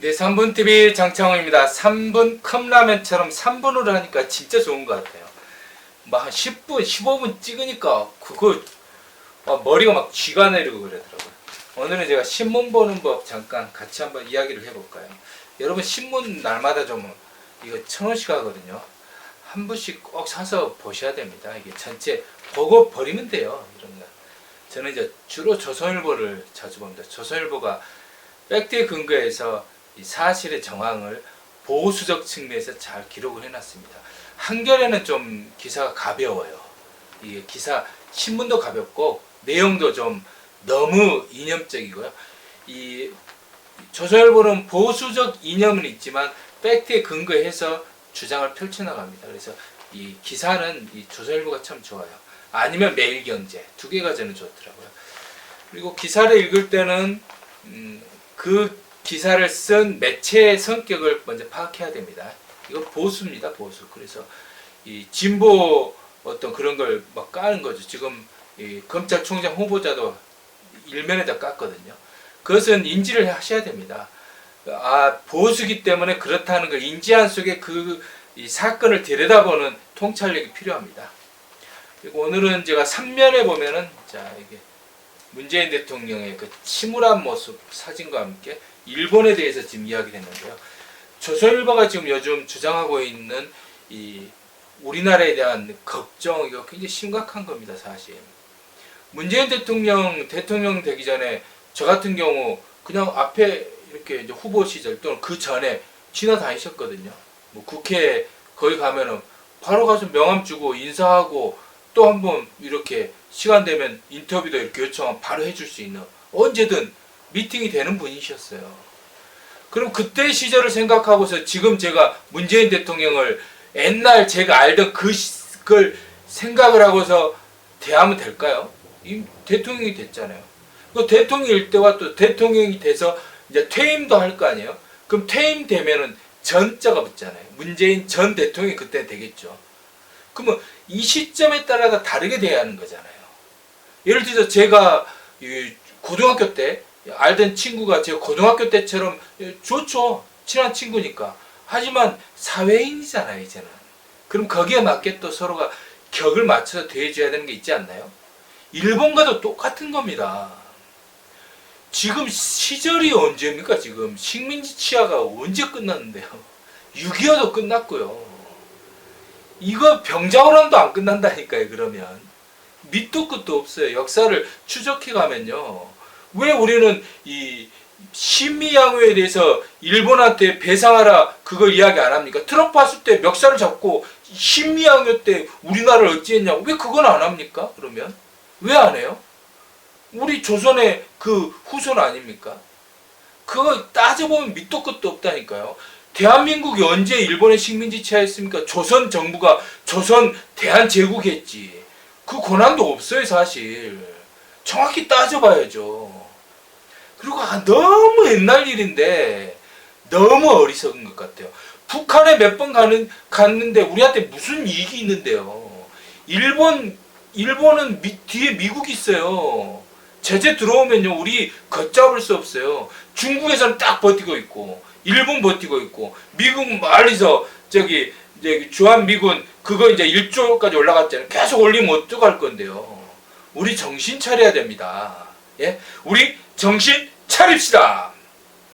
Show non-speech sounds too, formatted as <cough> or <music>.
네, 3분 TV 장창호입니다. 3분 컵라면처럼 3분으로 하니까 진짜 좋은 것 같아요. 막 한 10분, 15분 찍으니까 그거 어, 머리가 막 쥐가 내리고 그러더라고요. 오늘은 제가 신문 보는 법 잠깐 같이 한번 이야기를 해볼까요? 여러분 신문 날마다 좀 이거 천 원씩 하거든요. 한 부씩 꼭 사서 보셔야 됩니다. 이게 전체 보고 버리면 돼요. 이런 거. 저는 이제 주로 조선일보를 자주 봅니다. 조선일보가 팩트에 근거해서 이 사실의 정황을 보수적 측면에서 잘 기록을 해놨습니다. 한겨레는 좀 기사가 가벼워요. 이게 기사 신문도 가볍고 내용도 좀 너무 이념적이고요. 이 조선일보는 보수적 이념은 있지만 팩트에 근거해서 주장을 펼쳐나갑니다. 그래서 이 기사는 이 조선일보가 참 좋아요. 아니면 매일경제 두 개가 저는 좋더라고요. 그리고 기사를 읽을 때는 음, 그 기사를 쓴 매체의 성격을 먼저 파악해야 됩니다. 이거 보수입니다, 보수. 그래서 이 진보 어떤 그런 걸 막 까는 거죠. 지금 이 검찰총장 후보자도 일면에다 깠거든요. 그것은 인지를 하셔야 됩니다. 아 보수기 때문에 그렇다는 걸 인지한 속에 그이 사건을 들여다보는 통찰력이 필요합니다. 그리고 오늘은 제가 3면에 보면은 자 이게 문재인 대통령의 그 침울한 모습 사진과 함께 일본에 대해서 지금 이야기를 했는데요. 조선일보가 지금 요즘 주장하고 있는 이 우리나라에 대한 걱정 이거 굉장히 심각한 겁니다, 사실. 문재인 대통령 대통령 되기 전에 저 같은 경우 그냥 앞에 이렇게 후보 시절 또는 그 전에 지나다니셨거든요. 뭐 국회 거기 가면은 바로 가서 명함 주고 인사하고 또 한번 이렇게 시간 되면 인터뷰도 이렇게 요청하면 바로 해줄 수 있는 언제든 미팅이 되는 분이셨어요. 그럼 그때 시절을 생각하고서 지금 제가 문재인 대통령을 옛날 제가 알던 그 시- 그걸 생각을 하고서 대하면 될까요? 이 대통령이 됐잖아요. 그 대통령일 때와 또 대통령이 돼서 이제 퇴임도 할 거 아니에요? 그럼 퇴임되면은 전자가 붙잖아요. 문재인 전 대통령이 그때 되겠죠. 그러면 이 시점에 따라 다 다르게 돼야 하는 거잖아요. 예를 들어서 제가 이 고등학교 때 알던 친구가 제가 고등학교 때처럼 좋죠. 친한 친구니까. 하지만 사회인이잖아요, 이제는. 그럼 거기에 맞게 또 서로가 격을 맞춰서 대해줘야 되는 게 있지 않나요? 일본과도 똑같은 겁니다. 지금 시절이 언제입니까? 지금 식민지 치하가 언제 끝났는데요? <laughs> 6.25도 끝났고요. 이거 병자호란도 안 끝난다니까요, 그러면. 밑도 끝도 없어요. 역사를 추적해 가면요. 왜 우리는 이 신미양요에 대해서 일본한테 배상하라 그걸 이야기 안 합니까? 트럼프 왔을 때 멱살을 잡고 신미양요 때 우리나라를 어찌했냐고 왜 그건 안 합니까? 그러면 왜 안 해요? 우리 조선의 그 후손 아닙니까? 그거 따져보면 밑도 끝도 없다니까요. 대한민국이 언제 일본의 식민지 치하했습니까? 조선 정부가 조선 대한제국했지. 그 권한도 없어요, 사실. 정확히 따져봐야죠. 그리고 아, 너무 옛날 일인데 너무 어리석은 것 같아요. 북한에 몇 번 가는 갔는데 우리한테 무슨 이익이 있는데요. 일본 일본은 미- 뒤에 미국이 있어요. 제재 들어오면요 우리 걷잡을 수 없어요. 중국에서는 딱 버티고 있고 일본 버티고 있고 미국 멀리서 저기 저기 주한 미군 그거 이제 1조까지 올라갔잖아요. 계속 올리면 어떡할 건데요. 우리 정신 차려야 됩니다. 예? 우리 정신 차립시다.